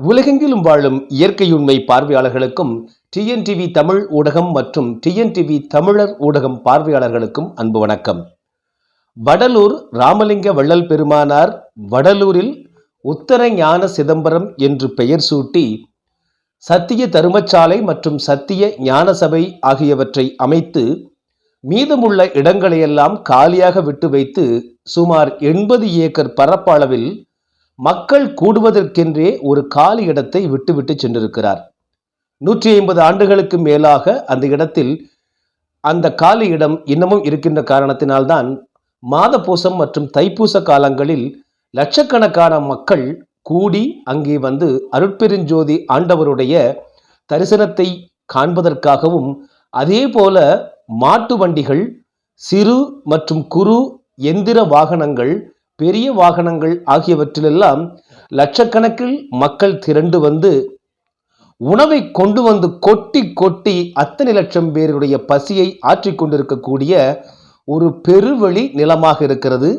உலகெங்கிலும் வாழும் இயற்கையுண்மை பார்வையாளர்களுக்கும் டிஎன்டிவி தமிழ் ஊடகம் மற்றும் டிஎன்டிவி தமிழர் ஊடகம் பார்வையாளர்களுக்கும் அன்பு வணக்கம். வடலூர் ராமலிங்க வள்ளல் பெருமானார் வடலூரில் உத்தர ஞான சிதம்பரம் என்று பெயர் சூட்டி சத்திய தருமச்சாலை மற்றும் சத்திய ஞான சபை ஆகியவற்றை அமைத்து மீதமுள்ள இடங்களையெல்லாம் காலியாக விட்டு வைத்து சுமார் எண்பது ஏக்கர் பரப்பளவில் மக்கள் கூடுவதற்கென்றே ஒரு காலி இடத்தை விட்டுவிட்டு சென்றிருக்கிறார். நூற்றி ஐம்பது ஆண்டுகளுக்கு மேலாக அந்த இடத்தில் அந்த காலி இடம் இன்னமும் இருக்கின்ற காரணத்தினால்தான் மாதப்பூசம் மற்றும் தைப்பூச காலங்களில் லட்சக்கணக்கான மக்கள் கூடி அங்கே வந்து அருட்பெருஞ்சோதி ஆண்டவருடைய தரிசனத்தை காண்பதற்காகவும் அதே போல மாட்டு வண்டிகள் சிறு மற்றும் குறு எந்திர வாகனங்கள் பெரிய வாகனங்கள் ஆகியவற்றிலெல்லாம் லட்சக்கணக்கில் மக்கள் திரண்டு வந்து உணவை கொண்டு வந்து கொட்டி கொட்டி அத்தனை லட்சம் பேருடைய பசியை ஆற்றிக்கொண்டிருக்கக்கூடிய ஒரு பெருவெளி நிலமாக இருக்கிறது.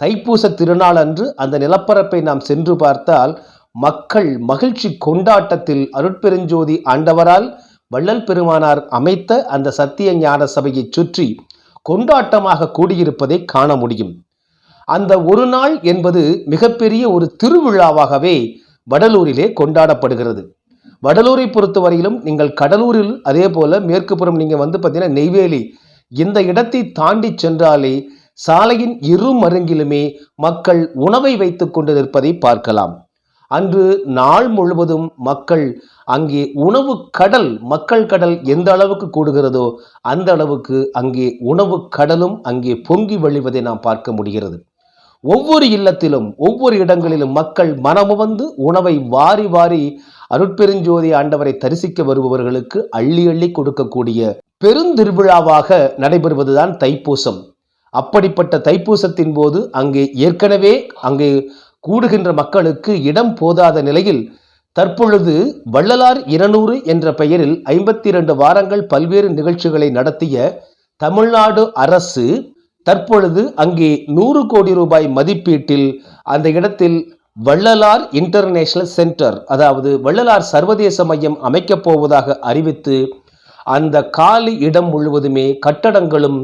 தைப்பூச திருநாள் அன்று அந்த நிலப்பரப்பை நாம் சென்று பார்த்தால் மக்கள் மகிழ்ச்சி கொண்டாட்டத்தில் அருட்பெருஞ்சோதி ஆண்டவரால் வள்ளல் பெருமானார் அமைத்த அந்த சத்திய ஞான சபையை சுற்றி கொண்டாட்டமாக கூடியிருப்பதை காண முடியும். அந்த ஒரு நாள் என்பது மிகப்பெரிய ஒரு திருவிழாவாகவே வடலூரிலே கொண்டாடப்படுகிறது. வடலூரை பொறுத்தவரையிலும் நீங்கள் கடலூரில் அதே போல மேற்கு புறம் நீங்கள் வந்து பார்த்தீங்கன்னா நெய்வேலி இந்த இடத்தை தாண்டி சென்றாலே சாலையின் இரு மருங்கிலுமே மக்கள் உணவை வைத்துக் கொண்டு நிற்பதை பார்க்கலாம். அன்று நாள் முழுவதும் மக்கள் அங்கே உணவு கடல் மக்கள் கடல் எந்த அளவுக்கு கூடுகிறதோ அந்த அளவுக்கு அங்கே உணவு கடலும் அங்கே பொங்கி வழிவதை நாம் பார்க்க முடிகிறது. ஒவ்வொரு இல்லத்திலும் ஒவ்வொரு இடங்களிலும் மக்கள் மனமுவந்து உணவை வாரி வாரி அருட்பெருஞ்சோதி ஆண்டவரை தரிசிக்க வருபவர்களுக்கு அள்ளி அள்ளி கொடுக்கக்கூடிய பெருந்திருவிழாவாக நடைபெறுவதுதான் தைப்பூசம். அப்படிப்பட்ட தைப்பூசத்தின் போது அங்கே ஏற்கனவே அங்கே கூடுகின்ற மக்களுக்கு இடம் போதாத நிலையில் தற்பொழுது வள்ளலார் இருநூறு என்ற பெயரில் ஐம்பத்தி இரண்டு வாரங்கள் பல்வேறு நிகழ்ச்சிகளை நடத்திய தமிழ்நாடு அரசு தற்பொழுது அங்கே நூறு கோடி ரூபாய் மதிப்பீட்டில் அந்த இடத்தில் வள்ளலார் இன்டர்நேஷனல் சென்டர் அதாவது வள்ளலார் சர்வதேச மையம் அமைக்கப் போவதாக அறிவித்து அந்த காலி இடம் முழுவதுமே கட்டடங்களும்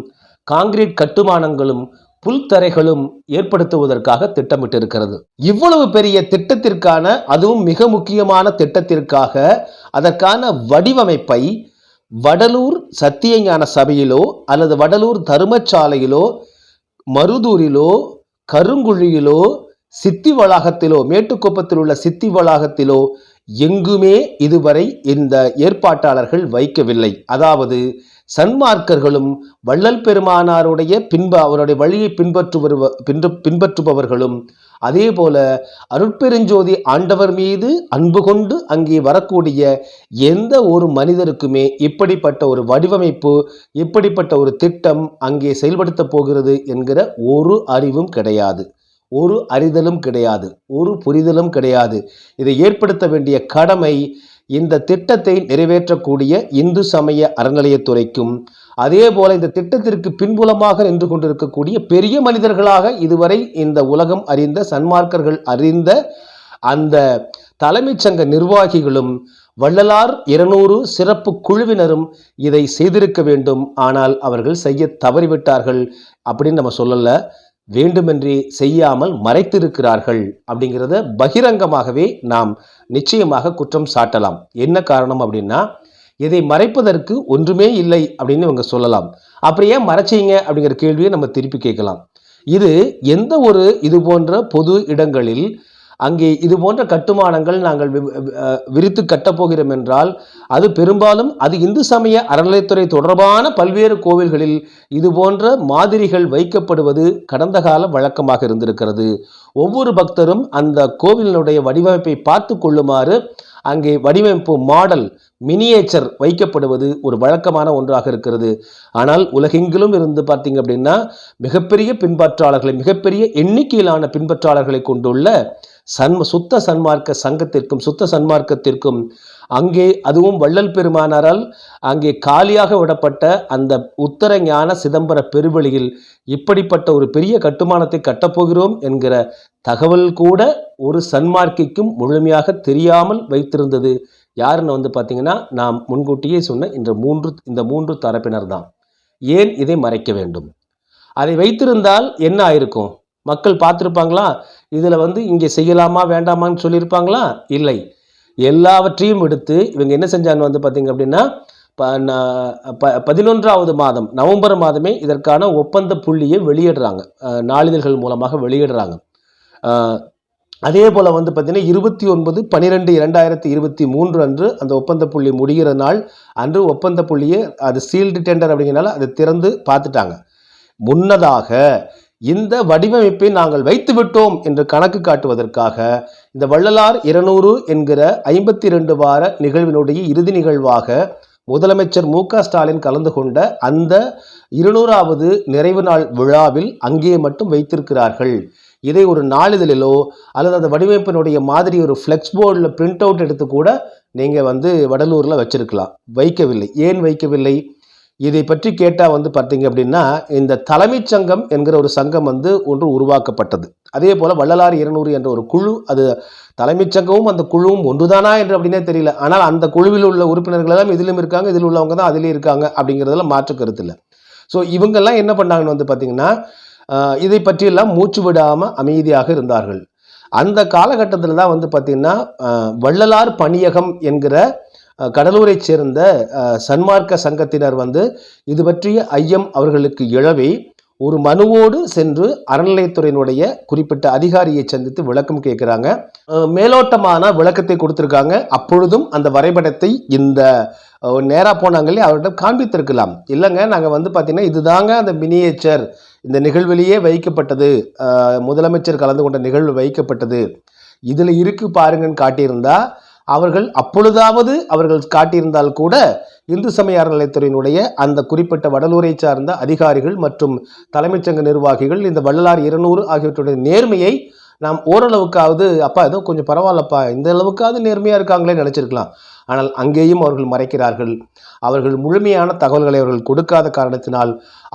காங்கிரீட் கட்டுமானங்களும் புல்தரைகளும் ஏற்படுத்துவதற்காக திட்டமிட்டிருக்கிறது. இவ்வளவு பெரிய திட்டத்திற்கான அதுவும் மிக முக்கியமான திட்டத்திற்காக அதற்கான வடிவமைப்பை வடலூர் சத்தியஞான சபையிலோ அல்லது வடலூர் தருமச்சாலையிலோ மருதூரிலோ கருங்குழியிலோ சித்தி வளாகத்திலோ மேட்டுக்குப்பத்தில் உள்ள சித்தி வளாகத்திலோ எங்குமே இதுவரை இந்த ஏற்பாட்டாளர்கள் வைக்கவில்லை. அதாவது சன்மார்க்கர்களும் வள்ளல் பெருமானாருடைய பின்ப அவருடைய வழியை பின்பற்றுவர் பின்பு பின்பற்றுபவர்களும் அதே போல அருட்பெருஞ்சோதி ஆண்டவர் மீது அன்பு கொண்டு அங்கே வரக்கூடிய எந்த ஒரு மனிதருக்குமே இப்படிப்பட்ட ஒரு வடிவமைப்பு இப்படிப்பட்ட ஒரு திட்டம் அங்கே செயல்படுத்த போகிறது என்கிற ஒரு அறிவும் கிடையாது. ஒரு அறிதலும் கிடையாது. ஒரு புரிதலும் கிடையாது. இதை ஏற்படுத்த வேண்டிய கடமை இந்த திட்டத்தை நிறைவேற்றக்கூடிய இந்து சமய அறநிலையத்துறைக்கும் அதே போல இந்த திட்டத்திற்கு பின்புலமாக நின்று கொண்டிருக்கக்கூடிய பெரிய மனிதர்களாக இதுவரை இந்த உலகம் அறிந்த சன்மார்க்கர்கள் அறிந்த அந்த தலைமைச் சங்க நிர்வாகிகளும் வள்ளலார் இருநூறு சிறப்பு குழுவினரும் இதை செய்திருக்க வேண்டும். ஆனால் அவர்கள் செய்ய தவறிவிட்டார்கள் அப்படின்னு நம்ம சொல்லலை. வேண்டுமென்றே செய்யாமல் மறைத்திருக்கிறார்கள் அப்படிங்கிறத பகிரங்கமாகவே நாம் நிச்சயமாக குற்றம் சாட்டலாம். என்ன காரணம் அப்படின்னா இதை மறைப்பதற்கு ஒன்றுமே இல்லை அப்படின்னு இவங்க சொல்லலாம். அப்புறம் ஏன் மறைச்சிங்க அப்படிங்கிற கேள்வியை நம்ம திருப்பி கேட்கலாம். இது எந்த ஒரு இது போன்ற பொது இடங்களில் அங்கே இது போன்ற கட்டுமானங்கள் நாங்கள் விரித்து கட்டப்போகிறோம் என்றால் அது பெரும்பாலும் அது இந்து சமய அறநிலையத்துறை தொடர்பான பல்வேறு கோவில்களில் இது போன்ற மாதிரிகள் வைக்கப்படுவது கடந்த கால வழக்கமாக இருந்திருக்கிறது. ஒவ்வொரு பக்தரும் அந்த கோவிலினுடைய வடிவமைப்பை பார்த்து கொள்ளுமாறு அங்கே வடிவமைப்பு மாடல் மினியேச்சர் வைக்கப்படுவது ஒரு வழக்கமான ஒன்றாக இருக்கிறது. ஆனால் உலகெங்கிலும் இருந்து பார்த்தீங்க அப்படின்னா மிகப்பெரிய பின்பற்றாளர்களை மிகப்பெரிய எண்ணிக்கையிலான பின்பற்றாளர்களை கொண்டுள்ள சன் சுத்த சன்மார்க்க சங்கத்திற்கும் சுத்த சன்மார்க்கத்திற்கும் அங்கே அதுவும் வள்ளல் பெருமானாரால் அங்கே காலியாக விடப்பட்ட அந்த உத்தர ஞான சிதம்பர பெருவெளியில் இப்படிப்பட்ட ஒரு பெரிய கட்டுமானத்தை கட்டப்போகிறோம் என்கிற தகவல் கூட ஒரு சன்மார்க்கிக்கும் முழுமையாக தெரியாமல் வைத்திருந்தது. யாருன்னு வந்து பார்த்தீங்கன்னா நாம் முன்கூட்டியே சொன்ன இந்த மூன்று இந்த மூன்று தரப்பினர் தான். ஏன் இதை மறைக்க வேண்டும்? அதை வைத்திருந்தால் என்ன ஆயிருக்கும்? மக்கள் பார்த்துருப்பாங்களா? இதில் வந்து இங்கே செய்யலாமா வேண்டாமான்னு சொல்லியிருப்பாங்களா? இல்லை. எல்லாவற்றையும் எடுத்து இவங்க என்ன செஞ்சாங்க வந்து பார்த்தீங்க அப்படின்னா ப ப- பதினொன்றாவது மாதம் நவம்பர் மாதமே இதற்கான ஒப்பந்த புள்ளியை வெளியிடுறாங்க. நாளிதழ்கள் மூலமாக வெளியிடுறாங்க. அதே போல் வந்து பார்த்திங்கன்னா இருபத்தி ஒன்பது பன்னிரெண்டு இரண்டாயிரத்தி இருபத்தி மூன்று அன்று அந்த ஒப்பந்த புள்ளி முடிகிற நாள் அன்று ஒப்பந்த புள்ளியை அது சீல்டு டெண்டர் அப்படிங்கிறனால அதை திறந்து பார்த்துட்டாங்க. முன்னதாக இந்த வடிவமைப்பை நாங்கள் வைத்து விட்டோம் என்று கணக்கு காட்டுவதற்காக இந்த வள்ளலார் இருநூறு என்கிற ஐம்பத்தி ரெண்டு வார நிகழ்வினுடைய இறுதி நிகழ்வாக முதலமைச்சர் மு ஸ்டாலின் கலந்து கொண்ட அந்த இருநூறாவது நிறைவு நாள் விழாவில் அங்கே மட்டும் வைத்திருக்கிறார்கள். இதை ஒரு நாளிதழிலோ அல்லது அந்த வடிவமைப்பினுடைய மாதிரி ஒரு ஃப்ளெக்ஸ் போர்டில் பிரிண்ட் அவுட் எடுத்து கூட நீங்கள் வந்து வடலூரில் வச்சிருக்கலாம். வைக்கவில்லை. ஏன் வைக்கவில்லை? இதை பற்றி கேட்டால் வந்து பார்த்தீங்க அப்படின்னா இந்த தலைமைச் சங்கம் என்கிற ஒரு சங்கம் வந்து ஒன்று உருவாக்கப்பட்டது. அதே போல் வள்ளலார் இருநூறு என்ற ஒரு குழு அது தலைமைச் சங்கமும் அந்த குழுவும் ஒன்றுதானா என்று அப்படின்னே தெரியல. ஆனால் அந்த குழுவில் உள்ள உறுப்பினர்கள் எல்லாம் இதிலும் இருக்காங்க இதில் உள்ளவங்க தான் அதிலே இருக்காங்க அப்படிங்கிறதுல மாற்று கருத்து இல்லை. ஸோ இவங்கெல்லாம் என்ன பண்ணாங்கன்னு வந்து பார்த்தீங்கன்னா இதை பற்றியெல்லாம் மூச்சு விடாமல் அமைதியாக இருந்தார்கள். அந்த காலகட்டத்தில் தான் வந்து பார்த்திங்கன்னா வள்ளலார் பணியகம் என்கிற கடலூரைச் சேர்ந்த சன்மார்க்க சங்கத்தினர் வந்து இது பற்றிய ஐயம் அவர்களுக்கு எழவே ஒரு மனுவோடு சென்று அறநிலையத்துறையினுடைய குறிப்பிட்ட அதிகாரியை சந்தித்து விளக்கம் கேட்குறாங்க. மேலோட்டமான விளக்கத்தை கொடுத்துருக்காங்க. அப்பொழுதும் அந்த வரைபடத்தை இந்த நேராக போனாங்களே அவர்கிட்ட காண்பித்திருக்கலாம். இல்லைங்க நாங்கள் வந்து பார்த்தீங்கன்னா இதுதாங்க அந்த மினியேச்சர் இந்த நிகழ்விலேயே வைக்கப்பட்டது. முதலமைச்சர் கலந்து கொண்ட நிகழ்வு வைக்கப்பட்டது. இதில் இருக்கு பாருங்கன்னு காட்டியிருந்தா அவர்கள் அப்பொழுதாவது அவர்கள் காட்டியிருந்தால் கூட இந்து சமய அறநிலையத்துறையினுடைய அந்த குறிப்பிட்ட வடலூரை சார்ந்த அதிகாரிகள் மற்றும் தலைமைச் சங்க நிர்வாகிகள் இந்த வள்ளலார் இருநூறு ஆகியவற்றுடைய நேர்மையை நாம் ஓரளவுக்காவது அப்பா ஏதோ கொஞ்சம் பரவாயில்லப்பா இந்த அளவுக்காவது நேர்மையாக இருக்காங்களே நினச்சிருக்கலாம். ஆனால் அங்கேயும் அவர்கள் மறைக்கிறார்கள். அவர்கள் முழுமையான தகவல்களை அவர்கள் கொடுக்காத காரணத்தினால்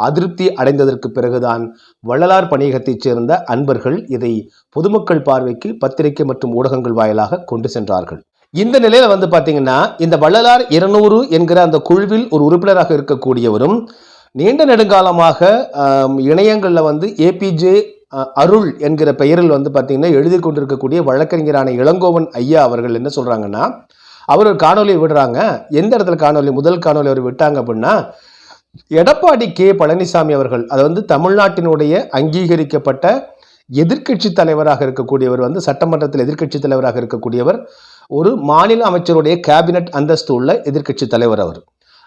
அதிருப்தி அடைந்ததற்கு பிறகுதான் வள்ளலார் பணியகத்தைச் சேர்ந்த அன்பர்கள் இதை பொதுமக்கள் பார்வைக்கு பத்திரிகை மற்றும் ஊடகங்கள் வாயிலாக கொண்டு சென்றார்கள். இந்த நிலையில வந்து பாத்தீங்கன்னா இந்த வள்ளலார் இருநூறு என்கிற அந்த குழுவில் ஒரு உறுப்பினராக இருக்கக்கூடியவரும் நீண்ட நெடுங்காலமாக இணையங்களில் வந்து ஏபிஜே அருள் என்கிற பெயரில் வந்து பார்த்தீங்கன்னா எழுதி கொண்டிருக்கக்கூடிய வழக்கறிஞரான இளங்கோவன் ஐயா அவர்கள் என்ன சொல்கிறாங்கன்னா அவர் ஒரு காணொலி விடுறாங்க. எந்த இடத்துல காணொலி முதல் காணொலி அவர் விட்டாங்க அப்படின்னா எடப்பாடி கே. பழனிசாமி அவர்கள் அது வந்து தமிழ்நாட்டினுடைய அங்கீகரிக்கப்பட்ட எதிர்க்கட்சி தலைவராக இருக்கக்கூடியவர் வந்து சட்டமன்றத்தில் எதிர்க்கட்சி தலைவராக இருக்கக்கூடியவர் ஒரு மாநில அமைச்சருடைய கேபினட் அந்தஸ்து உள்ள எதிர்க்கட்சி தலைவர் அவர்.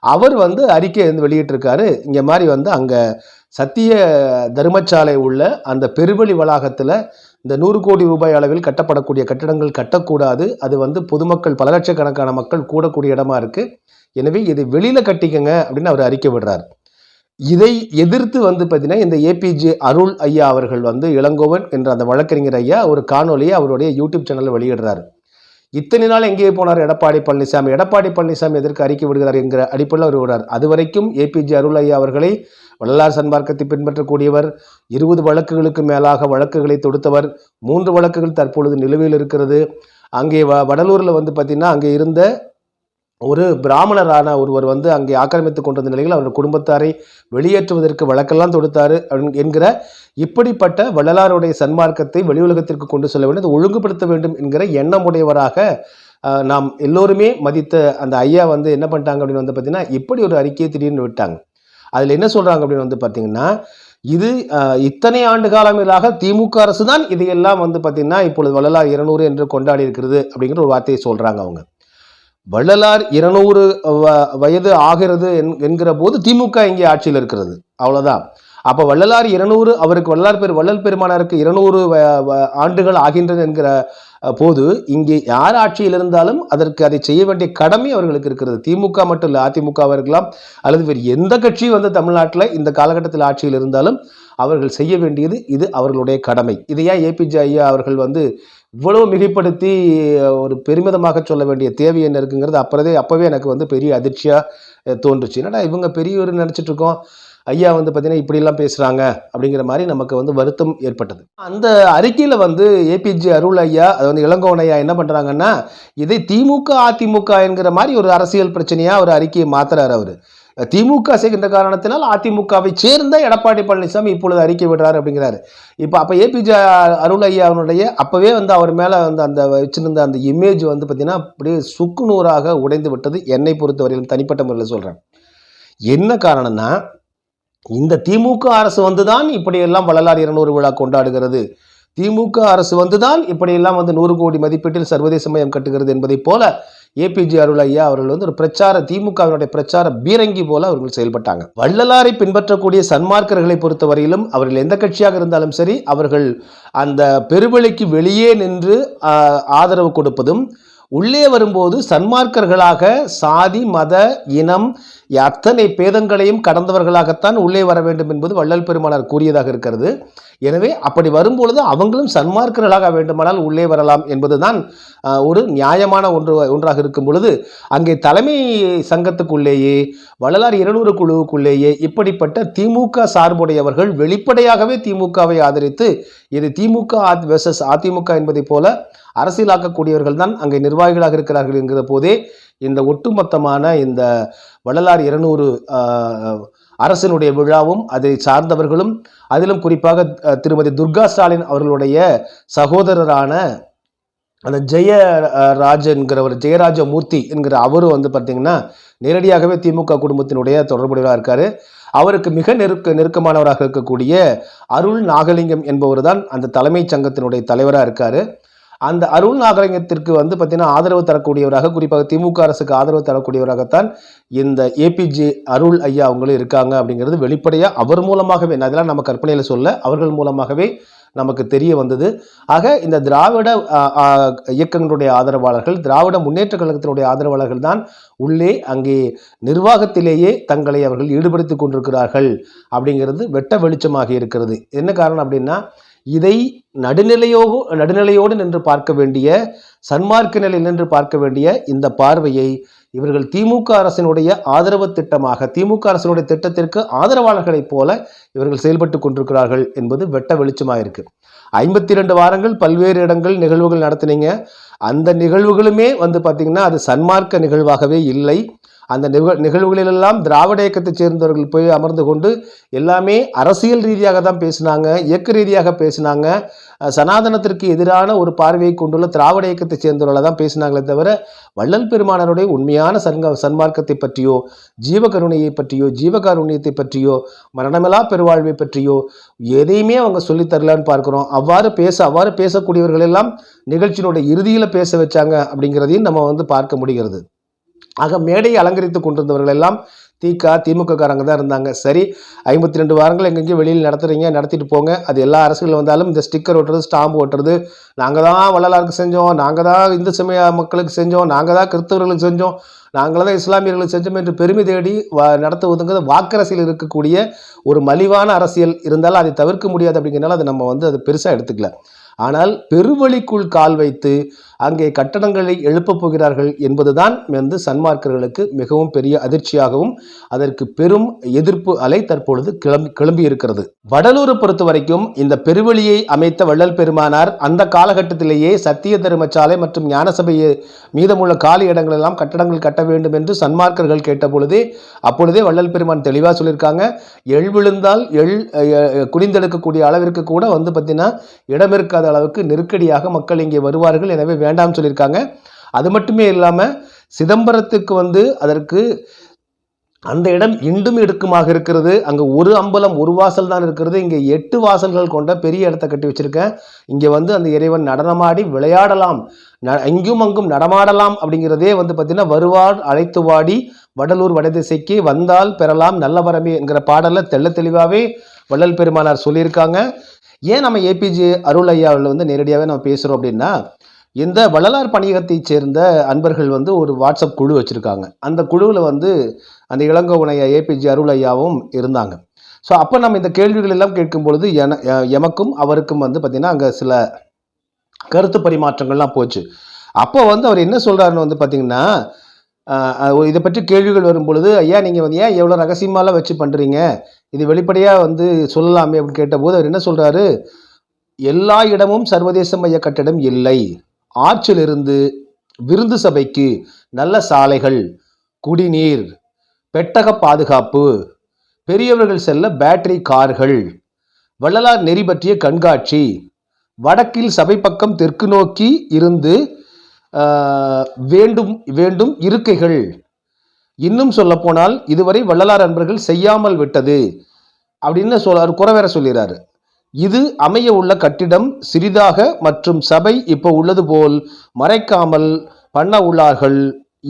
அவர் வந்து அறிக்கை வந்து வெளியிட்டிருக்காரு. இங்கே மாதிரி வந்து அங்கே சத்திய தர்மசாலை உள்ள அந்த பெருவழி வளாகத்தில் இந்த நூறு கோடி ரூபாய் அளவில் கட்டப்படக்கூடிய கட்டடங்கள் கட்டக்கூடாது. அது வந்து பொதுமக்கள் பல லட்சக்கணக்கான மக்கள் கூடக்கூடிய இடமா இருக்குது எனவே இதை வெளியில் கட்டிக்கங்க அப்படின்னு அவர் அறிக்கை விடுறார். இதை எதிர்த்து வந்து பார்த்தீங்கன்னா இந்த ஏபிஜே அருள் ஐயா அவர்கள் வந்து இளங்கோவன் என்ற அந்த வழக்கறிஞர் ஐயா ஒரு காணொலியை அவருடைய யூடியூப் சேனலில் வெளியிடுறாரு. இத்தனை நாள் எங்கே போனார் எடப்பாடி பழனிசாமி. எடப்பாடி பழனிசாமி எதற்கு அறிக்கை விடுகிறார் என்கிற அடிப்படையில் அவர் விடுறார் அது வரைக்கும் ஏபிஜே அருள் ஐயா அவர்களை வள்ளலார் சன்மார்க்கத்தை பின்பற்றக்கூடியவர் இருபது வழக்குகளுக்கு மேலாக வழக்குகளை தொடுத்தவர் மூன்று வழக்குகள் தற்பொழுது நிலுவையில் இருக்கிறது. அங்கே வ வடலூரில் வந்து பார்த்திங்கன்னா அங்கே இருந்த ஒரு பிராமணரான ஒருவர் வந்து அங்கே ஆக்கிரமித்து கொண்டிருந்த நிலையில் அவர் குடும்பத்தாரை வெளியேற்றுவதற்கு வழக்கெல்லாம் தொடுத்தாரு என்கிற இப்படிப்பட்ட வள்ளலாருடைய சன்மார்க்கத்தை வெளி உலகத்திற்கு கொண்டு செல்ல வேண்டும் அதை ஒழுங்குபடுத்த வேண்டும் என்கிற எண்ணமுடையவராக நாம் எல்லோருமே மதித்த அந்த ஐயா வந்து என்ன பண்ணிட்டாங்க அப்படின்னு வந்து பார்த்தீங்கன்னா இப்படி ஒரு அறிக்கையை திடீர்னு விட்டாங்க. அதில் என்ன சொல்கிறாங்க அப்படின்னு வந்து பார்த்தீங்கன்னா இது இத்தனை ஆண்டு காலங்களாக திமுக அரசு தான் இதையெல்லாம் வந்து பார்த்திங்கன்னா இப்பொழுது வள்ளலார் இருநூறு என்று கொண்டாடி இருக்கிறது அப்படிங்கிற ஒரு வார்த்தையை சொல்கிறாங்க அவங்க. வள்ளலார் இருநூறு வ- வயது ஆகிறது என்- என்கிற போது திமுக இங்கே ஆட்சியில் இருக்கிறது. அவ்வளோதான் அப்போ வள்ளலார் இருநூறு அவருக்கு வள்ளலார் பெரு வள்ளல் பெருமானாருக்கு இருநூறு வ- வ- ஆண்டுகள் ஆகின்றது என்கிற போது இங்கே யார் ஆட்சியில் இருந்தாலும் அதற்கு அதை செய்ய வேண்டிய கடமை அவர்களுக்கு இருக்கிறது. திமுக மட்டும் இல்லை அதிமுகவாக இருக்கலாம் அல்லது வேறு எந்த கட்சி வந்து தமிழ்நாட்டில் இந்த காலகட்டத்தில் ஆட்சியில் இருந்தாலும் அவர்கள் செய்ய வேண்டியது இது அவர்களுடைய கடமை. இது ஏன் ஏபிஜே ஐயா அவர்கள் வந்து இவ்வளவு மிகைப்படுத்தி ஒரு பெருமிதமாக சொல்ல வேண்டிய தேவை என்ன இருக்குங்கிறது அப்புறதே அப்போவே எனக்கு வந்து பெரிய அதிர்ச்சியாக தோன்றுச்சு. என்னடா இவங்க பெரியவர் நினச்சிட்டு இருக்கோம். ஐயா வந்து பார்த்தீங்கன்னா இப்படிலாம் பேசுகிறாங்க அப்படிங்கிற மாதிரி நமக்கு வந்து வருத்தம் ஏற்பட்டது. அந்த அறிக்கையில் வந்து ஏபிஜே அருள் ஐயா அது வந்து இளங்கோவன் ஐயா என்ன பண்ணுறாங்கன்னா இதை திமுக அதிமுக என்கிற மாதிரி ஒரு அரசியல் பிரச்சனையாக ஒரு அறிக்கையை மாத்துறாரு அவர். திமுக செய்கின்ற காரணத்தினால் அதிமுகவை சேர்ந்த எடப்பாடி பழனிசாமி இப்பொழுது அறிக்கை விடுறாரு அப்படிங்கிறாரு. இப்போ அப்போ ஏபிஜே அருள் ஐயா அவனுடைய அப்போவே வந்து அவர் மேலே வந்து அந்த வச்சிருந்த அந்த இமேஜ் வந்து பார்த்திங்கன்னா அப்படியே சுக்குநூறாக உடைந்து விட்டது. என்னை பொறுத்தவரையிலும் தனிப்பட்ட முறையில் சொல்கிறேன் என்ன காரணம்னா இந்த திமுக அரசு வந்து தான் இப்படியெல்லாம் வள்ளலார் இருநூறு விழா கொண்டாடுகிறது. திமுக அரசு வந்துதான் இப்படியெல்லாம் வந்து நூறு கோடி மதிப்பீட்டில் சர்வதேச மயம் கட்டுகிறது என்பதைப் போல ஏபிஜே அருள் ஐயா அவர்கள் வந்து ஒரு பிரச்சார திமுகவினுடைய பிரச்சார பீரங்கி போல அவர்கள் செயல்பட்டாங்க. வள்ளலாரை பின்பற்றக்கூடிய சன்மார்க்கர்களை பொறுத்தவரையிலும் அவர்கள் எந்த கட்சியாக இருந்தாலும் சரி அவர்கள் அந்த பெருவெளிக்கு வெளியே நின்று ஆதரவு கொடுப்பதும் உள்ளே வரும்போது சன்மார்க்கர்களாக சாதி மத இனம் அத்தனை பேதங்களையும் கடந்தவர்களாகத்தான் உள்ளே வர வேண்டும் என்பது வள்ளல் பெருமானார் கூறியதாக இருக்கிறது. எனவே அப்படி வரும்பொழுது அவங்களும் சன்மார்க்கர்களாக வேண்டுமானால் உள்ளே வரலாம் என்பதுதான் ஒரு நியாயமான ஒன்று ஒன்றாக இருக்கும் பொழுது அங்கே தலைமை சங்கத்துக்குள்ளேயே வள்ளலார் இருநூறு குழுவுக்குள்ளேயே இப்படிப்பட்ட திமுக சார்புடையவர்கள் வெளிப்படையாகவே திமுகவை ஆதரித்து இது திமுக வெர்சஸ் அதிமுக என்பதைப் போல அரசியலாக்கக்கூடியவர்கள் தான் அங்கே நிர்வாகிகளாக இருக்கிறார்கள் என்கிற போதே இந்த ஒட்டுமொத்தமான இந்த வள்ளலார் இருநூறு அரசனுடைய விழாவும் அதை சார்ந்தவர்களும் அதிலும் குறிப்பாக திருமதி துர்கா ஸ்டாலின் அவர்களுடைய சகோதரரான அந்த ஜெய என்கிறவர் ஜெயராஜ மூர்த்தி என்கிற அவரும் வந்து பார்த்தீங்கன்னா நேரடியாகவே திமுக குடும்பத்தினுடைய தொடர்புடையவராக இருக்காரு. அவருக்கு மிக நெருக்க நெருக்கமானவராக இருக்கக்கூடிய அருள் நாகலிங்கம் என்பவர் தான் அந்த தலைமைச் சங்கத்தினுடைய தலைவராக இருக்காரு. அந்த அருள் நாகலிங்கத்திற்கு வந்து பார்த்தீங்கன்னா ஆதரவு தரக்கூடியவராக குறிப்பாக திமுக அரசுக்கு ஆதரவு தரக்கூடியவராகத்தான் இந்த ஏபிஜே அருள் ஐயா அவங்களும் இருக்காங்க அப்படிங்கிறது வெளிப்படையாக அவர் மூலமாகவே அதெல்லாம் நம்ம கற்பனையில் சொல்ல அவர்கள் மூலமாகவே நமக்கு தெரிய வந்தது. ஆக இந்த திராவிட இயக்கங்களுடைய ஆதரவாளர்கள் திராவிட முன்னேற்ற கழகத்தினுடைய ஆதரவாளர்கள் தான் உள்ளே அங்கே நிர்வாகத்திலேயே தங்களை அவர்கள் ஈடுபடுத்திக் கொண்டிருக்கிறார்கள் அப்படிங்கிறது வெட்ட வெளிச்சமாக இருக்கிறது. என்ன காரணம் அப்படின்னா இதை நடுநிலையோ நடுநிலையோடு நின்று பார்க்க வேண்டிய சன்மார்க்க நிலையில் நின்று பார்க்க வேண்டிய இந்த பார்வையை இவர்கள் திமுக அரசினுடைய ஆதரவு திட்டமாக திமுக அரசினுடைய திட்டத்திற்கு ஆதரவாளர்களைப் போல இவர்கள் செயல்பட்டு கொண்டிருக்கிறார்கள் என்பது வெட்ட வெளிச்சமாக இருக்குது ஐம்பத்தி ரெண்டு வாரங்கள் பல்வேறு இடங்கள் நிகழ்வுகள் நடத்தினீங்க. அந்த நிகழ்வுகளுமே வந்து பார்த்தீங்கன்னா அது சன்மார்க்க நிகழ்வாகவே இல்லை. அந்த நிகழ் நிகழ்வுகளிலெல்லாம் திராவிட இயக்கத்தைச் சேர்ந்தவர்கள் போய் அமர்ந்து கொண்டு எல்லாமே அரசியல் ரீதியாக தான் பேசினாங்க இயக்க ரீதியாக பேசினாங்க. சனாதனத்திற்கு எதிரான ஒரு பார்வையை கொண்டுள்ள திராவிட இயக்கத்தைச் சேர்ந்தவர்களை தான் பேசினாங்களே தவிர வள்ளல் பெருமானருடைய உண்மையான சன்க சன்மார்க்கத்தை பற்றியோ ஜீவகருணையை பற்றியோ ஜீவகாருண்யத்தை பற்றியோ மரணமில்லா பெருவாழ்வை பற்றியோ எதையுமே அவங்க சொல்லித் தரலான்னு பார்க்குறோம். அவ்வாறு பேச அவ்வாறு பேசக்கூடியவர்களெல்லாம் நிகழ்ச்சியினுடைய இறுதியில் பேச வச்சாங்க அப்படிங்கிறதையும் நம்ம வந்து பார்க்க முடிகிறது. ஆக மேடையை அலங்கரித்து கொண்டிருந்தவர்கள் எல்லாம் திக திமுக காரங்க தான் இருந்தாங்க. சரி ஐம்பத்தி ரெண்டு வாரங்கள் எங்கெங்கேயும் வெளியில் நடத்துறீங்க நடத்திட்டு போங்க. அது எல்லா அரசுகள் வந்தாலும் இந்த ஸ்டிக்கர் ஓட்டுறது ஸ்டாம்பு ஓட்டுறது. நாங்கள் தான் வள்ளலாருக்கு செஞ்சோம். நாங்கள் தான் இந்து சமய மக்களுக்கு செஞ்சோம். நாங்கள் தான் கிறிஸ்தவர்களுக்கு செஞ்சோம். நாங்கள் தான் இஸ்லாமியர்களுக்கு செஞ்சோம் என்று பெருமை தேடி வா நடத்துவதுங்கிறது வாக்கரசியில் இருக்கக்கூடிய ஒரு மலிவான அரசியல். இருந்தாலும் அதை தவிர்க்க முடியாது அப்படிங்கிறனால அதை நம்ம வந்து அதை பெருசாக எடுத்துக்கல. ஆனால் பெருவழிக்குள் கால் வைத்து அங்கே கட்டடங்களை எழுப்பப் போகிறார்கள் என்பதுதான் வந்து சன்மார்க்கர்களுக்கு மிகவும் பெரிய அதிர்ச்சியாகவும் அதற்கு பெரும் எதிர்ப்பு அலை தற்பொழுது கிளம்பி கிளம்பி இருக்கிறது வடலூரை பொறுத்த வரைக்கும் இந்த பெருவெளியை அமைத்த வள்ளல் பெருமானார் அந்த காலகட்டத்திலேயே சத்திய தர்மசாலை மற்றும் ஞானசபையை மீதமுள்ள காலி இடங்கள் எல்லாம் கட்டடங்கள் கட்ட வேண்டும் என்று சன்மார்க்கர்கள் கேட்டபொழுதே அப்பொழுதே வள்ளல் பெருமான் தெளிவாக சொல்லியிருக்காங்க. எள் விழுந்தால் எள் குனிந்தெடுக்கக்கூடிய அளவிற்கு கூட வந்து பார்த்தீங்கன்னா இடம் இருக்காத அளவுக்கு நெருக்கடியாக மக்கள் இங்கே வருவார்கள். எனவே வேண்டாம்னு சொல்லியிருக்காங்க. அது மட்டுமே இல்லாமல் சிதம்பரத்துக்கு வந்து அதற்கு அந்த இடம் இண்டும் இடுக்குமாக இருக்கிறது. அங்கே ஒரு அம்பலம் ஒரு வாசல் தான் இருக்கிறது. இங்கே எட்டு வாசல்கள் கொண்ட பெரிய இடத்த கட்டி வச்சிருக்கேன். இங்கே வந்து அந்த இறைவன் நடனமாடி விளையாடலாம். ந எங்கும் அங்கும் நடமாடலாம் அப்படிங்கிறதே வந்து பார்த்திங்கன்னா வருவார் அழைத்து வாடி வடலூர் வடதிசைக்கு வந்தால் பெறலாம் நல்ல வரமே என்கிற பாடலில் தெள்ள தெளிவாகவே வள்ளல் பெருமானார் சொல்லியிருக்காங்க. ஏன் நம்ம ஏபிஜே அருள் ஐயாவில் வந்து நேரடியாகவே நம்ம பேசுகிறோம் அப்படின்னா இந்த வள்ளலார் பணியகத்தைச் சேர்ந்த அன்பர்கள் வந்து ஒரு வாட்ஸ்அப் குழு வச்சுருக்காங்க. அந்த குழுவில் வந்து அந்த இளங்கோவனையா ஏபிஜே அருள் ஐயாவும் இருந்தாங்க. ஸோ அப்போ நம்ம இந்த கேள்விகள் எல்லாம் கேட்கும் பொழுது என எமக்கும் அவருக்கும் வந்து பார்த்திங்கன்னா அங்கே சில கருத்து பரிமாற்றங்கள்லாம் போச்சு. அப்போ வந்து அவர் என்ன சொல்கிறாருன்னு வந்து பார்த்திங்கன்னா இதை பற்றி கேள்விகள் வரும் பொழுது ஐயா நீங்கள் வந்து ஏன் எவ்வளோ ரகசியமாலாம் வச்சு பண்ணுறீங்க இது வெளிப்படையாக வந்து சொல்லலாமே? அப்படின்னு கேட்டபோது அவர் என்ன சொல்கிறாரு எல்லா இடமும் சர்வதேச மைய கட்டிடம் இல்லை. ஆற்றிலிருந்து விருந்து சபைக்கு நல்ல சாலைகள் குடிநீர் பெட்டக பாதுகாப்பு பெரியவர்கள் செல்ல பேட்டரி கார்கள் வள்ளலார் நெறி பற்றிய கண்காட்சி வடக்கில் சபை பக்கம் தெற்கு நோக்கி இருந்து வேண்டும் வேண்டும் இருக்கைகள். இன்னும் சொல்லப்போனால் இதுவரை வள்ளலார் அன்பர்கள் செய்யாமல் விட்டது அப்படின்னு சொல்ல குறை வேற சொல்லிடுறாரு இது அமைய உள்ள கட்டிடம் சிறிதாக மற்றும் சபை இப்போ உள்ளது போல் மறைக்காமல் பண்ண உள்ளார்கள்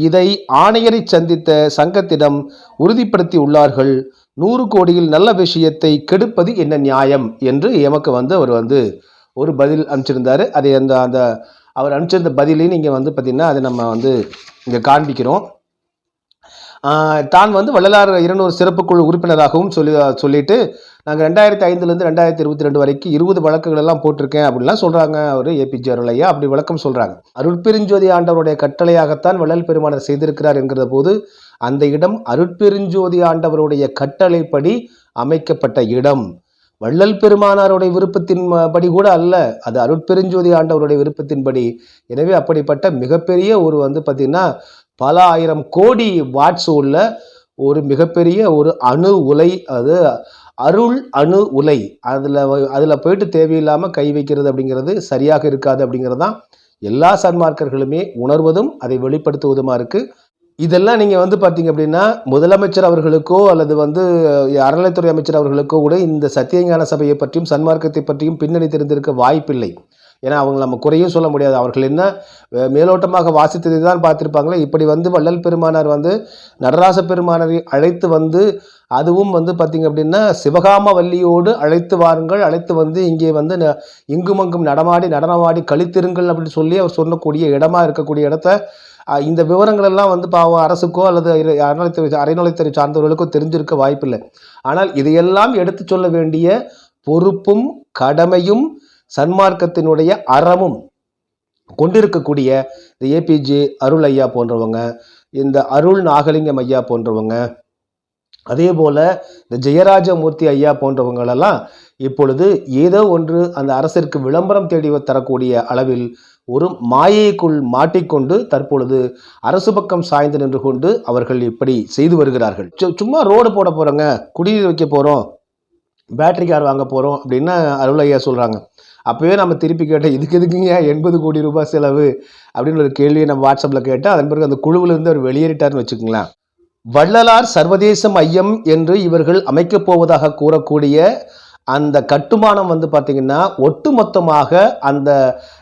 இதை ஆணையரை சந்தித்த சங்கத்திடம் உறுதிப்படுத்தி உள்ளார்கள். நூறு கோடியில் நல்ல விஷயத்தை கெடுப்பது என்ன நியாயம்? என்று எமக்கு வந்து அவர் வந்து ஒரு பதில் அனுப்பிச்சிருந்தாரு. அதை அந்த அந்த அவர் அனுப்பிச்சிருந்த பதிலையும் நீங்கள் வந்து பார்த்தீங்கன்னா அதை நம்ம வந்து இங்கே காண்பிக்கிறோம். தான் வந்து வள்ளலார் இருநூறு சிறப்பு குழு உறுப்பினராகவும் சொல்லி சொல்லிட்டு நாங்கள் ரெண்டாயிரத்தி ஐந்துலேருந்து ரெண்டாயிரத்தி இருபத்தி ரெண்டு வரைக்கும் இருபது வழக்குகள் எல்லாம் போட்டிருக்கேன் அப்படிலாம் சொல்கிறாங்க அவர் ஏபிஜே அருளையா? அப்படி விளக்கம் சொல்கிறாங்க அருட்பெருஞ்சோதி ஆண்டவருடைய கட்டளையாகத்தான் வள்ளல் பெருமானர் செய்திருக்கிறார் என்கிற போது அந்த இடம் அருட்பெருஞ்சோதி ஆண்டவருடைய கட்டளைப்படி அமைக்கப்பட்ட இடம். வள்ளல் பெருமானாருடைய விருப்பத்தின் படி கூட அல்ல அது அருட்பெருஞ்சோதி ஆண்டவருடைய விருப்பத்தின்படி. எனவே அப்படிப்பட்ட மிகப்பெரிய ஒரு வந்து பார்த்திங்கன்னா பல ஆயிரம் கோடி வாட்ஸ் உள்ள ஒரு மிகப்பெரிய ஒரு அணு உலை அது அருள் அணு உலை. அதில் அதில் போயிட்டு தேவையில்லாமல் கை வைக்கிறது அப்படிங்கிறது சரியாக இருக்காது அப்படிங்கிறது தான் எல்லா சன்மார்க்கர்களுமே உணர்வதும் அதை வெளிப்படுத்துவதுமாக இருக்குது இதெல்லாம் நீங்கள் வந்து பார்த்தீங்க அப்படின்னா முதலமைச்சர் அவர்களுக்கோ அல்லது வந்து அறநிலைத்துறை அமைச்சர் அவர்களுக்கோ கூட இந்த சத்தியஞான சபையை பற்றியும் சன்மார்க்கத்தை பற்றியும் பின்னணி தெரிந்திருக்க வாய்ப்பில்லை. ஏன்னா அவங்க நம்ம குறையும் சொல்ல முடியாது. அவர்கள் என்ன மேலோட்டமாக வாசித்ததை தான் பார்த்துருப்பாங்களே. இப்படி வந்து வள்ளல் பெருமானார் வந்து நடராச பெருமானரை அழைத்து வந்து அதுவும் வந்து பார்த்திங்க அப்படின்னா சிவகாம வள்ளியோடு அழைத்து வாருங்கள். அழைத்து வந்து இங்கே வந்து ந- இங்குமங்கும் நடமாடி நடனமாடி கழித்திருங்கள் அப்படின்னு சொல்லி அவர் சொல்லக்கூடிய இடமா இருக்கக்கூடிய இடத்த இந்த விவரங்கள் எல்லாம் வந்து பாவம் அரசுக்கோ அல்லது அறநிலைத்துறை அறநிலைத்துறை சார்ந்தவர்களுக்கோ தெரிஞ்சிருக்க வாய்ப்பில்லை. ஆனால் இதையெல்லாம் எடுத்து சொல்ல வேண்டிய பொறுப்பும் கடமையும் சன்மார்க்கத்தினுடைய அறமும் கொண்டிருக்கக்கூடிய இந்த ஏபிஜே அருள் ஐயா போன்றவங்க இந்த அருள் நாகலிங்கம் ஐயா போன்றவங்க அதே போல் இந்த ஜெயராஜமூர்த்தி ஐயா போன்றவங்களெல்லாம் இப்பொழுது ஏதோ ஒன்று அந்த அரசிற்கு விளம்பரம் தேடி தரக்கூடிய அளவில் ஒரு மாயைக்குள் மாட்டிக்கொண்டு தற்பொழுது அரசு பக்கம் சாய்ந்து நின்று கொண்டு அவர்கள் இப்படி செய்து வருகிறார்கள். சு- சும்மா ரோடு போட போகிறோங்க குடிநீர் வைக்க போகிறோம் பேட்டரி கார் வாங்க போகிறோம் அப்படின்னு அருளையா சொல்கிறாங்க அப்போவே நம்ம திருப்பி கேட்டோம் இதுக்கு எதுக்குங்க எண்பது கோடி ரூபாய் செலவு? அப்படின்னு ஒரு கேள்வியை நம்ம வாட்ஸ்அப்பில் கேட்டால் அதன் பிறகு அந்த குழுவிலேருந்து அவர் வெளியேறிட்டார்னு வச்சுக்கோங்களேன். வள்ளலார் சர்வதேச மையம் என்று இவர்கள் அமைக்கப் போவதாக கூறக்கூடிய அந்த கட்டுமானம் வந்து பார்த்திங்கன்னா ஒட்டுமொத்தமாக அந்த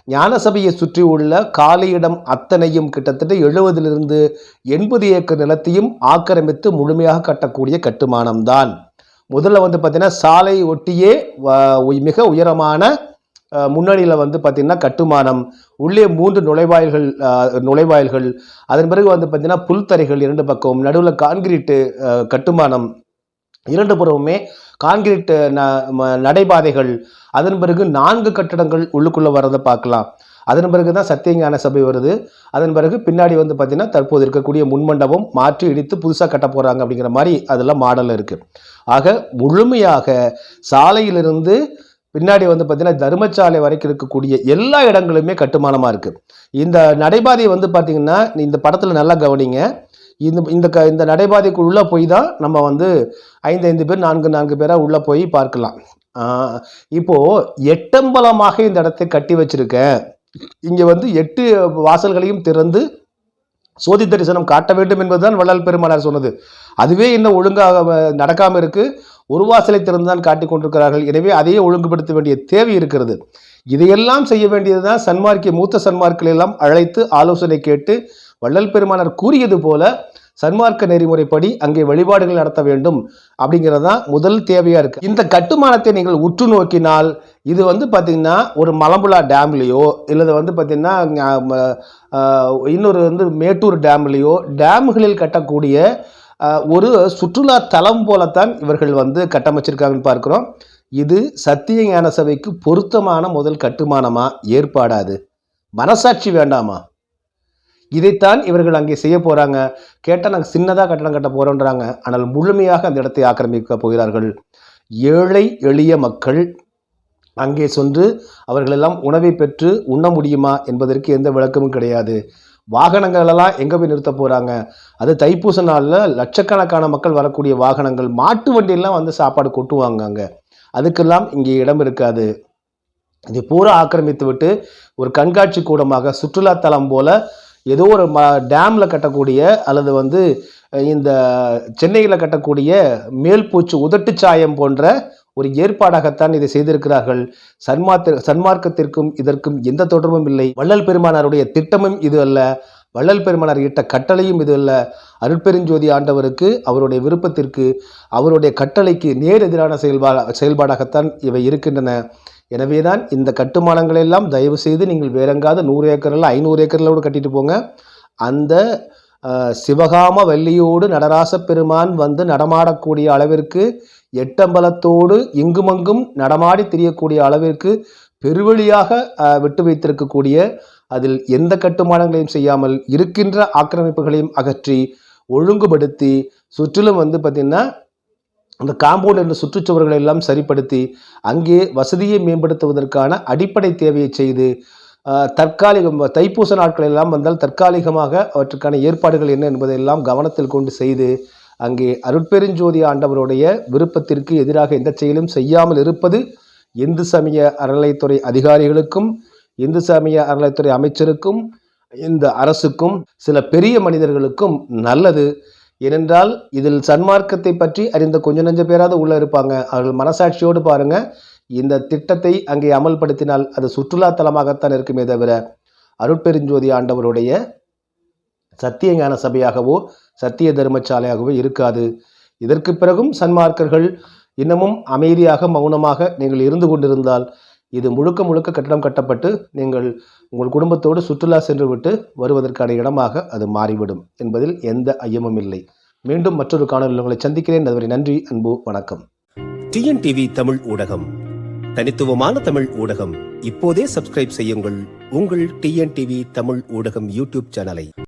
ஞானசபையை சுற்றி உள்ள காலியிடம் அத்தனையும் கிட்டத்தட்ட எழுபதிலிருந்து எண்பது ஏக்கர் நிலத்தையும் ஆக்கிரமித்து முழுமையாக கட்டக்கூடிய கட்டுமானம்தான். முதல்ல வந்து பார்த்திங்கன்னா சாலை ஒட்டியே வ- மிக உயரமான முன்னணியில் வந்து பார்த்திங்கன்னா கட்டுமானம் உள்ளே மூன்று நுழைவாயில்கள் நுழைவாயில்கள் அதன் பிறகு வந்து பார்த்திங்கன்னா புல்தரைகள் இரண்டு பக்கம் நடுவில் கான்கிரீட்டு கட்டுமானம் இரண்டு புறமுமே கான்கிரீட் ந- ம- நடைபாதைகள் அதன் பிறகு நான்கு கட்டடங்கள் உள்ளுக்குள்ளே வரதை பார்க்கலாம். அதன் பிறகு தான் சத்தியஞான சபை வருது. அதன் பிறகு பின்னாடி வந்து பார்த்திங்கன்னா தற்போது இருக்கக்கூடிய முன்மண்டபம் மாற்றி இடித்து புதுசாக கட்ட போகிறாங்க அப்படிங்கிற மாதிரி அதெல்லாம் மாடல் இருக்குது ஆக முழுமையாக சாலையிலிருந்து பின்னாடி வந்து பார்த்திங்கன்னா தர்மசாலை வரைக்கும் இருக்கக்கூடிய எல்லா இடங்களுமே கட்டுமானமாக இருக்குது இந்த நடைபாதை வந்து பார்த்திங்கன்னா இந்த படத்தில் நல்லா கவனிங்க. இந்த இந்த க இந்த நடைபாதைக்குள்ளே போய் தான் நம்ம வந்து ஐந்து ஐந்து பேர் நான்கு நான்கு பேராக உள்ளே போய் பார்க்கலாம். இப்போது இப்போ எட்டம்பலமாக இந்த இடத்தை கட்டி வச்சிருக்கேன். இங்கே வந்து எட்டு வாசல்களையும் திறந்து சோதி தரிசனம் காட்ட வேண்டும் என்பதுதான் வள்ளல் பெருமானார் சொன்னது. அதுவே இன்னும் ஒழுங்காக நடக்காமல் இருக்குது உருவாசலை ஒரு வாசலை திறந்துதான் காட்டிக் கொண்டிருக்கிறார்கள். எனவே அதையே ஒழுங்குபடுத்த வேண்டிய தேவை இருக்கிறது. இதையெல்லாம் செய்ய வேண்டியதுதான் சன்மார்க்கிய மூத்த சன்மார்க்களை எல்லாம் அழைத்து ஆலோசனை கேட்டு வள்ளல் பெருமானார் கூறியது போல சன்மார்க்க நெறிமுறைப்படி அங்கே வழிபாடுகள் நடத்த வேண்டும் அப்படிங்கிறது தான் முதல் தேவையாக இருக்குது இந்த கட்டுமானத்தை நீங்கள் உற்று நோக்கினால் இது வந்து பார்த்திங்கன்னா ஒரு மலம்புலா டேம்லேயோ இல்லை வந்து பார்த்திங்கன்னா இன்னொரு வந்து மேட்டூர் டேம்லேயோ டேம்களில் கட்டக்கூடிய ஒரு சுற்றுலா தலம் போலத்தான் இவர்கள் வந்து கட்டமைச்சிருக்காங்கன்னு பார்க்குறோம். இது சத்திய ஞான சபைக்கு பொருத்தமான முதல் கட்டுமானமா? ஏற்பாடாது. மனசாட்சி வேண்டாமா? இதைத்தான் இவர்கள் அங்கே செய்ய போகிறாங்க கேட்டால் நாங்கள் சின்னதாக கட்டணம் கட்ட போகிறோன்றாங்க ஆனால் முழுமையாக அந்த இடத்தை ஆக்கிரமிக்க போகிறார்கள். ஏழை எளிய மக்கள் அங்கே சென்று அவர்களெல்லாம் உணவை பெற்று உண்ண முடியுமா என்பதற்கு எந்த விளக்கமும் கிடையாது. வாகனங்கள் எல்லாம் எங்கே போய் நிறுத்த போகிறாங்க அது தைப்பூச நாளில் லட்சக்கணக்கான மக்கள் வரக்கூடிய வாகனங்கள் மாட்டு வண்டியெல்லாம் வந்து சாப்பாடு கொட்டுவாங்க அங்கே அதுக்கெல்லாம் இங்கே இடம் இருக்காது. இது பூரா ஆக்கிரமித்து விட்டு ஒரு கண்காட்சி கூடமாக சுற்றுலாத்தலம் போல ஏதோ ஒரு ம டேமில் கட்டக்கூடிய அல்லது வந்து இந்த சென்னையில் கட்டக்கூடிய மேல்பூச்சு உதட்டு சாயம் போன்ற ஒரு ஏற்பாடாகத்தான் இதை செய்திருக்கிறார்கள். சன்மார்த்த சன்மார்க்கத்திற்கும் இதற்கும் எந்த தொடர்பும் இல்லை. வள்ளல் பெருமானாருடைய திட்டமும் இது அல்ல. வள்ளல் பெருமானார் இட்ட கட்டளையும் இது அல்ல. அருட்பெருஞ்சோதி ஆண்டவருக்கு அவருடைய விருப்பத்திற்கு அவருடைய கட்டளைக்கு நேர் எதிரான செயல்பா செயல்பாடாகத்தான் இவை இருக்கின்றன. எனவேதான் இந்த கட்டுமானங்களை எல்லாம் தயவு செய்து நீங்கள் வேறெங்காத நூறு ஏக்கரில் ஐநூறு ஏக்கரில் கூட கட்டிட்டு போங்க. அந்த சிவகாம வெள்ளியோடு நடராச பெருமான் வந்து நடமாடக்கூடிய அளவிற்கு எட்டம்பலத்தோடு இங்குமங்கும் நடமாடி திரியக்கூடிய அளவிற்கு பெருவழியாக விட்டு வைத்திருக்கக்கூடிய அதில் எந்த கட்டுமானங்களையும் செய்யாமல் இருக்கின்ற ஆக்கிரமிப்புகளையும் அகற்றி ஒழுங்குபடுத்தி சுற்றிலும் வந்து பார்த்திங்கன்னா அந்த காம்பவுண்ட் என்ற சுற்றுச்சுவர்களை எல்லாம் சரிப்படுத்தி அங்கே வசதியை மேம்படுத்துவதற்கான அடிப்படை தேவையை செய்து தற்காலிகம் தைப்பூச நாட்கள் எல்லாம் வந்தால் தற்காலிகமாக அவற்றுக்கான ஏற்பாடுகள் என்ன என்பதையெல்லாம் கவனத்தில் கொண்டு செய்து அங்கே அருட்பெருஞ்சோதி ஆண்டவருடைய விருப்பத்திற்கு எதிராக எந்த செயலும் செய்யாமல் இருப்பது இந்து சமய அறநிலைத்துறை அதிகாரிகளுக்கும் இந்து சமய அறநிலைத்துறை அமைச்சருக்கும் இந்த அரசுக்கும் சில பெரிய மனிதர்களுக்கும் நல்லது. ஏனென்றால் இதில் சன்மார்க்கத்தை பற்றி அறிந்த கொஞ்சம் நஞ்ச பேராவது உள்ள இருப்பாங்க. அவர்கள் மனசாட்சியோடு பாருங்க. இந்த திட்டத்தை அங்கே அமல்படுத்தினால் அது சுற்றுலா தலமாகத்தான் இருக்குமே தவிர அருட்பெருஞ்சோதி ஆண்டவருடைய சத்திய ஞான சபையாகவோ சத்திய தர்மசாலையாகவோ இருக்காது. இதற்கு பிறகும் சன்மார்க்கர்கள் இன்னமும் அமைதியாக மௌனமாக நீங்கள் இருந்து கொண்டிருந்தால் இது முழுக்க முழுக்க கட்டடம் கட்டப்பட்டு நீங்கள் உங்கள் குடும்பத்தோடு சுற்றுலா சென்று விட்டு வருவதற்கான இடமாக அது மாறிவிடும் என்பதில் எந்த ஐயமும் இல்லை. மீண்டும் மற்றொரு காணொலி உங்களை சந்திக்கிறேன். அதுவரை நன்றி அன்பு வணக்கம். டிஎன்டிவி தமிழ் ஊடகம் தனித்துவமான தமிழ் ஊடகம். இப்போதே சப்ஸ்கிரைப் செய்யுங்கள். உங்கள் டிஎன்டிவி தமிழ் ஊடகம் யூடியூப் சேனலை.